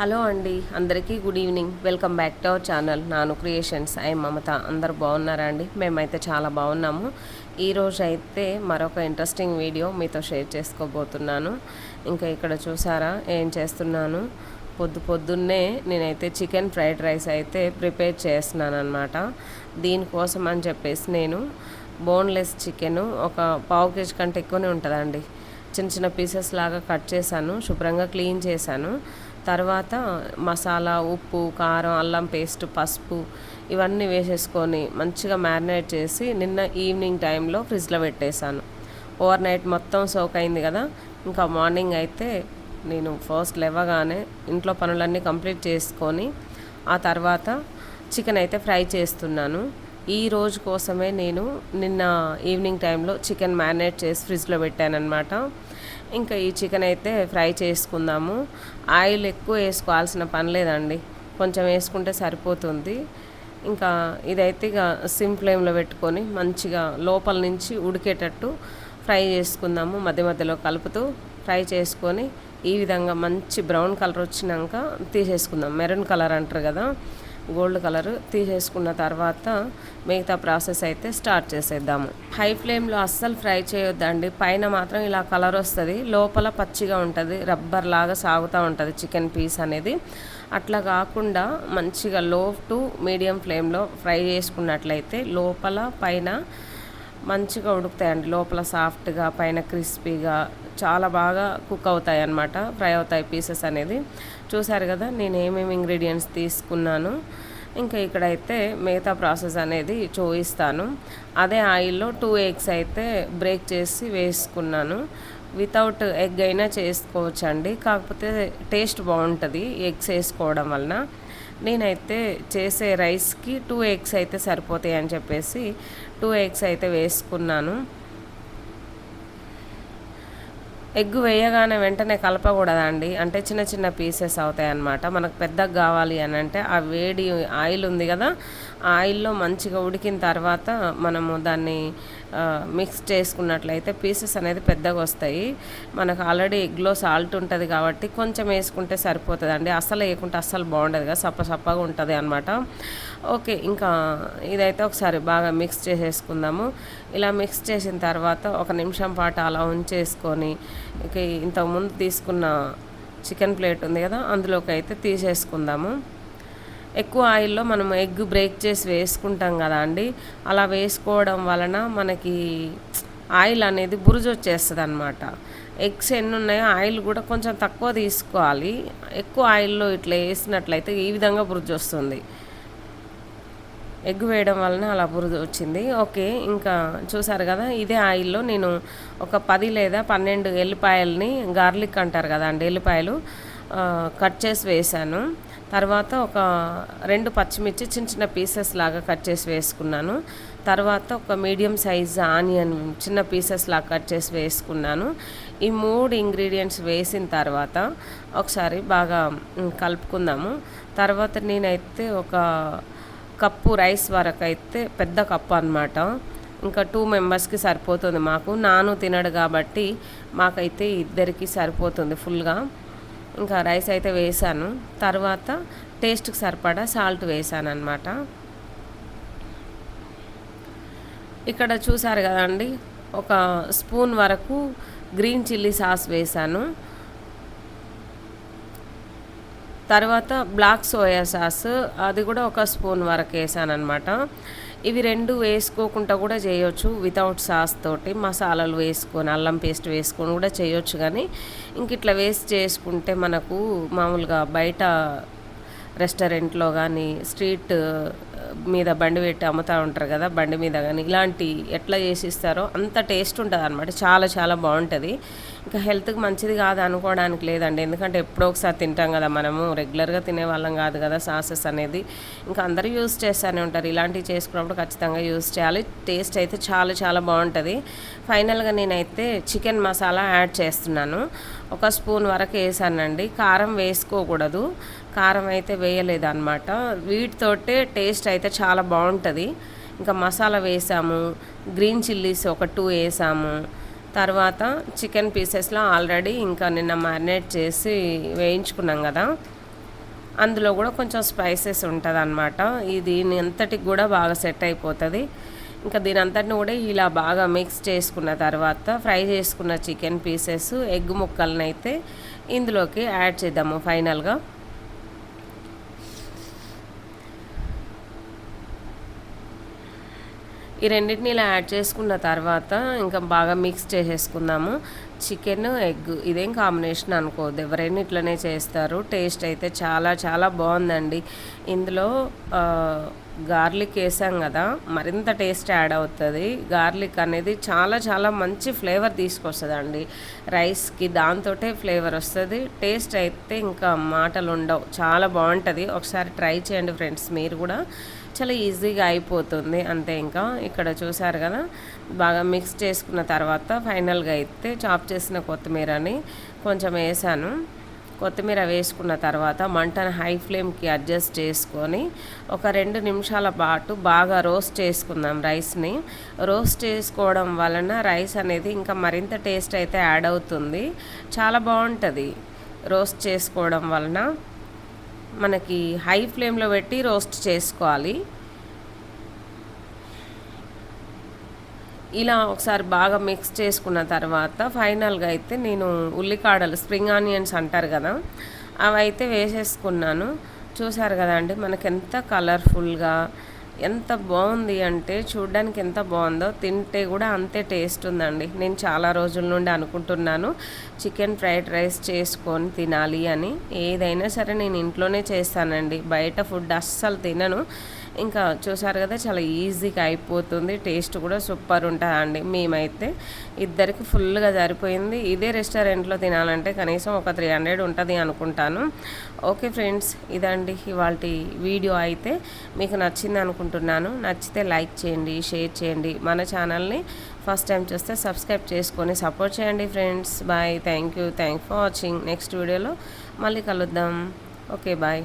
Hello అండి అందరికీ good evening. Welcome back to our channel Nanu creations. I Mamata. అందరు బాగున్నారా అండి? మేమైతే చాలా బాగున్నాము. ఈరోజు అయితే మరొక ఇంట్రెస్టింగ్ వీడియో మీతో షేర్ చేసుకోబోతున్నాను. ఇంకా ఇక్కడ చూసారా ఏం చేస్తున్నాను? పొద్దు పొద్దున్నే నేనైతే చికెన్ ఫ్రైడ్ రైస్ అయితే ప్రిపేర్ చేస్తున్నాను అనమాట దీనికోసం అని చెప్పేసి నేను బోన్లెస్ చికెన్ ఒక పావు కేజీ కంటే ఎక్కువనే ఉంటుందండి. చిన్న చిన్న పీసెస్ లాగా కట్ చేశాను శుభ్రంగా క్లీన్ చేశాను. తర్వాత మసాలా ఉప్పు కారం అల్లం పేస్ట్ పసుపు ఇవన్నీ వేసేసుకొని మంచిగా మ్యారినేట్ చేసి నిన్న ఈవినింగ్ టైంలో ఫ్రిడ్జ్లో పెట్టేశాను. ఓవర్ నైట్ మొత్తం సోక్ అయింది కదా ఇంకా మార్నింగ్ అయితే నేను ఫస్ట్ లేవగానే ఇంట్లో పనులన్నీ కంప్లీట్ చేసుకొని ఆ తర్వాత చికెన్ అయితే ఫ్రై చేస్తున్నాను. ఈ రోజు కోసమే నేను నిన్న ఈవినింగ్ టైంలో చికెన్ మ్యారినేట్ చేసి ఫ్రిడ్జ్లో పెట్టానమాట ఇంకా ఈ చికెన్ అయితే ఫ్రై చేసుకుందాము. ఆయిల్ ఎక్కువ వేసుకోవాల్సిన పని లేదండి. కొంచెం వేసుకుంటే సరిపోతుంది. ఇంకా ఇదైతే ఇక సిమ్ ఫ్లేమ్లో పెట్టుకొని మంచిగా లోపల నుంచి ఉడికేటట్టు ఫ్రై చేసుకుందాము. మధ్య మధ్యలో కలుపుతూ ఫ్రై చేసుకొని ఈ విధంగా మంచి బ్రౌన్ కలర్ వచ్చినాక తీసేసుకుందాం. మెరూన్ కలర్ అంటారు కదా. గోల్డ్ కలర్ తీసేసుకున్న తర్వాత మిగతా ప్రాసెస్ అయితే స్టార్ట్ చేసేద్దాము. హై ఫ్లేమ్లో అస్సలు ఫ్రై చేయొద్దండి. పైన మాత్రం ఇలా కలర్ వస్తుంది. లోపల పచ్చిగా ఉంటుంది. రబ్బర్ లాగా సాగుతూ ఉంటుంది చికెన్ పీస్ అనేది. అట్లా కాకుండా మంచిగా లో టు మీడియం ఫ్లేమ్లో ఫ్రై చేసుకున్నట్లయితే లోపల పైన మంచిగా ఉడుకుతాయండి. లోపల సాఫ్ట్గా పైన క్రిస్పీగా చాలా బాగా కుక్ అవుతాయి అన్నమాట ఫ్రై అవుతాయి పీసెస్ అనేది. చూసారు కదా నేను ఏమేమి ఇంగ్రీడియంట్స్ తీసుకున్నాను. ఇంకా ఇక్కడైతే మిగతా ప్రాసెస్ అనేది చూపిస్తాను. అదే ఆయిల్లో టూ ఎగ్స్ అయితే బ్రేక్ చేసి వేసుకున్నాను. వితౌట్ ఎగ్ అయినా చేసుకోవచ్చండి. కాకపోతే టేస్ట్ బాగుంటుంది ఎగ్స్ వేసుకోవడం వలన. నేనైతే చేసే రైస్కి టూ ఎగ్స్ అయితే సరిపోతాయి అని చెప్పేసి టూ ఎగ్స్ అయితే వేసుకున్నాను. ఎగ్ వేయగానే వెంటనే కలపకూడదండి. అంటే చిన్న చిన్న పీసెస్ అవుతాయి అన్నమాట మనకు పెద్దగా కావాలి అని అంటే ఆ వేడి ఆయిల్ ఉంది కదా ఆయిల్లో మంచిగా ఉడికిన తర్వాత మనము దాన్ని మిక్స్ చేసుకున్నట్లయితే పీసెస్ అనేది పెద్దగా వస్తాయి. మనకు ఆల్రెడీ ఎగ్లో సాల్ట్ ఉంటుంది కాబట్టి కొంచెం వేసుకుంటే సరిపోతుంది అండి అస్సలు వేయకుంటే అస్సలు బాగుండదు కదా సప్ప సప్పగా ఉంటుంది అనమాట ఓకే ఇంకా ఇదైతే ఒకసారి బాగా మిక్స్ చేసేసుకుందాము. ఇలా మిక్స్ చేసిన తర్వాత ఒక నిమిషం పాటు అలా ఉంచేసుకొని ఇంతకుముందు తీసుకున్న చికెన్ ప్లేట్ ఉంది కదా అందులోకి అయితే తీసేసుకుందాము. ఎక్కువ ఆయిల్లో మనం ఎగ్ బ్రేక్ చేసి వేసుకుంటాం కదా అండి. అలా వేసుకోవడం వలన మనకి ఆయిల్ అనేది బురుజు వచ్చేస్తుంది అనమాట ఎగ్స్ ఎన్ని ఉన్నాయో ఆయిల్ కూడా కొంచెం తక్కువ తీసుకోవాలి. ఎక్కువ ఆయిల్లో ఇట్లా వేసినట్లయితే ఈ విధంగా బురుజు వస్తుంది. ఎగ్ వేయడం వలన అలా బురద వచ్చింది. ఓకే ఇంకా చూసారు కదా ఇదే ఆయిల్లో నేను ఒక పది లేదా పన్నెండు ఎల్లిపాయలని గార్లిక్ అంటారు కదా అండి ఎల్లిపాయలు కట్ చేసి వేసాను తర్వాత ఒక రెండు పచ్చిమిర్చి చిన్న చిన్న పీసెస్ లాగా కట్ చేసి వేసుకున్నాను. తర్వాత ఒక మీడియం సైజ్ ఆనియన్ చిన్న పీసెస్ లాగా కట్ చేసి వేసుకున్నాను. ఈ మూడు ఇంగ్రీడియంట్స్ వేసిన తర్వాత ఒకసారి బాగా కలుపుకుందాము. తర్వాత నేనైతే ఒక కప్పు రైస్ వరకు అయితే పెద్ద కప్పు అనమాట ఇంకా టూ మెంబర్స్కి సరిపోతుంది మాకు. నాను తినడు కాబట్టి మాకైతే ఇద్దరికి సరిపోతుంది ఫుల్గా. ఇంకా రైస్ అయితే వేసాను. తర్వాత టేస్ట్కి సరిపడా సాల్ట్ వేసాను అనమాట ఇక్కడ చూసారు కదండి ఒక స్పూన్ వరకు గ్రీన్ చిల్లీ సాస్ వేసాను. తర్వాత బ్లాక్ సోయా సాస్ అది కూడా ఒక స్పూన్ వరకు వేసాను అనమాట ఇవి రెండు వేసుకోకుండా కూడా చేయొచ్చు వితౌట్ సాస్ తోటి. మసాలాలు వేసుకొని అల్లం పేస్ట్ వేసుకొని కూడా చేయొచ్చు కానీ ఇంక ఇట్లా వేస్ట్ చేసుకుంటే మనకు మామూలుగా బయట రెస్టారెంట్లో కానీ స్ట్రీట్ మీద బండి పెట్టి అమ్ముతూ ఉంటారు కదా బండి మీద కానీ ఇలాంటి ఎట్లా చేసి ఇస్తారో అంత టేస్ట్ ఉంటుంది అనమాట చాలా చాలా బాగుంటుంది. ఇంకా హెల్త్కి మంచిది కాదు అనుకోవడానికి లేదండి. ఎందుకంటే ఎప్పుడో ఒకసారి తింటాం కదా మనము రెగ్యులర్గా తినే వాళ్ళం కాదు కదా సాసెస్ అనేది. ఇంకా అందరూ యూస్ చేస్తూనే ఉంటారు. ఇలాంటివి చేసుకున్నప్పుడు ఖచ్చితంగా యూస్ చేయాలి. టేస్ట్ అయితే చాలా చాలా బాగుంటుంది. ఫైనల్గా నేనైతే చికెన్ మసాలా యాడ్ చేస్తున్నాను. ఒక స్పూన్ వరకు వేసానండి. కారం వేసుకోకూడదు. కారం అయితే వేయలేదన్నమాట. వీటితోటే టేస్ట్ అయితే చాలా బాగుంటుంది. ఇంకా మసాలా వేసాము. గ్రీన్ చిల్లీస్ ఒక టూ వేసాము. తర్వాత చికెన్ పీసెస్లో ఆల్రెడీ ఇంకా నిన్న మ్యారినేట్ చేసి వేయించుకున్నాం కదా. అందులో కూడా కొంచెం స్పైసెస్ ఉంటుంది అనమాట ఇది అంతటికి కూడా బాగా సెట్ అయిపోతుంది. ఇంకా దీని అంతటిని కూడా ఇలా బాగా మిక్స్ చేసుకున్న తర్వాత ఫ్రై చేసుకున్న చికెన్ పీసెస్ ఎగ్ ముక్కలను అయితే ఇందులోకి యాడ్ చేద్దాము ఫైనల్గా ఈ రెండింటిని ఇలా యాడ్ చేసుకున్న తర్వాత ఇంకా బాగా మిక్స్ చేసేసుకుందాము. చికెన్ ఎగ్ ఇదేం కాంబినేషన్ అనుకోవద్దు. ఎవరైనా ఇట్లనే చేస్తారు. టేస్ట్ అయితే చాలా చాలా బాగుందండి. ఇందులో గార్లిక్ వేసాం కదా మరింత టేస్ట్ యాడ్ అవుతుంది. గార్లిక్ అనేది చాలా చాలా మంచి ఫ్లేవర్ తీసుకొస్తుందండి. రైస్కి దాంతో ఫ్లేవర్ వస్తుంది. టేస్ట్ అయితే ఇంకా మాటలు ఉండవు చాలా బాగుంటుంది. ఒకసారి ట్రై చేయండి ఫ్రెండ్స్. మీరు కూడా చాలా ఈజీగా అయిపోతుంది. అంతే ఇంకా. ఇక్కడ చూసారు కదా బాగా మిక్స్ చేసుకున్న తర్వాత ఫైనల్గా అయితే చాప్ చేసిన కొత్తిమీరని కొంచెం వేసాను. కొత్తిమీర వేసుకున్న తర్వాత మంటను హై ఫ్లేమ్కి అడ్జస్ట్ చేసుకొని ఒక రెండు నిమిషాల పాటు బాగా రోస్ట్ చేసుకుందాం రైస్ని రోస్ట్ చేసుకోవడం వలన రైస్ అనేది ఇంకా మరింత టేస్ట్ అయితే యాడ్ అవుతుంది. చాలా బాగుంటుంది రోస్ట్ చేసుకోవడం వలన. మనకి హై ఫ్లేమ్లో పెట్టి రోస్ట్ చేసుకోవాలి. ఇలా ఒకసారి బాగా మిక్స్ చేసుకున్న తర్వాత ఫైనల్గా అయితే నేను ఉల్లికాడలు స్ప్రింగ్ ఆనియన్స్ అంటారు కదా అవి అయితే వేసేసుకున్నాను. చూసారు కదా అండి మనకు ఎంత కలర్ఫుల్గా ఎంత బాగుంది అంటే చూడ్డానికి ఎంత బాగుందో తింటే కూడా అంతే టేస్ట్ ఉందండి. నేను చాలా రోజుల నుండి అనుకుంటున్నాను చికెన్ ఫ్రైడ్ రైస్ చేసుకొని తినాలి అని. ఏదైనా సరే నేను ఇంట్లోనే చేస్తానండి. బయట ఫుడ్ అస్సలు తినను. ఇంకా చూసారు కదా చాలా ఈజీగా అయిపోతుంది. టేస్ట్ కూడా సూపర్ ఉంటుందండి. మేమైతే ఇద్దరికి ఫుల్గా సరిపోయింది. ఇదే రెస్టారెంట్లో తినాలంటే కనీసం ఒక త్రీ హండ్రెడ్ ఉంటుంది అనుకుంటాను. ఓకే ఫ్రెండ్స్ ఇదండి ఇవాళ వీడియో అయితే. మీకు నచ్చింది అనుకుంటున్నాను. నచ్చితే లైక్ చేయండి షేర్ చేయండి. మన ఛానల్ని ఫస్ట్ టైం చూస్తే సబ్స్క్రైబ్ చేసుకొని సపోర్ట్ చేయండి friends. Bye. Thank you. Thank for watching. Next వీడియోలో మళ్ళీ కలుద్దాం. Okay bye.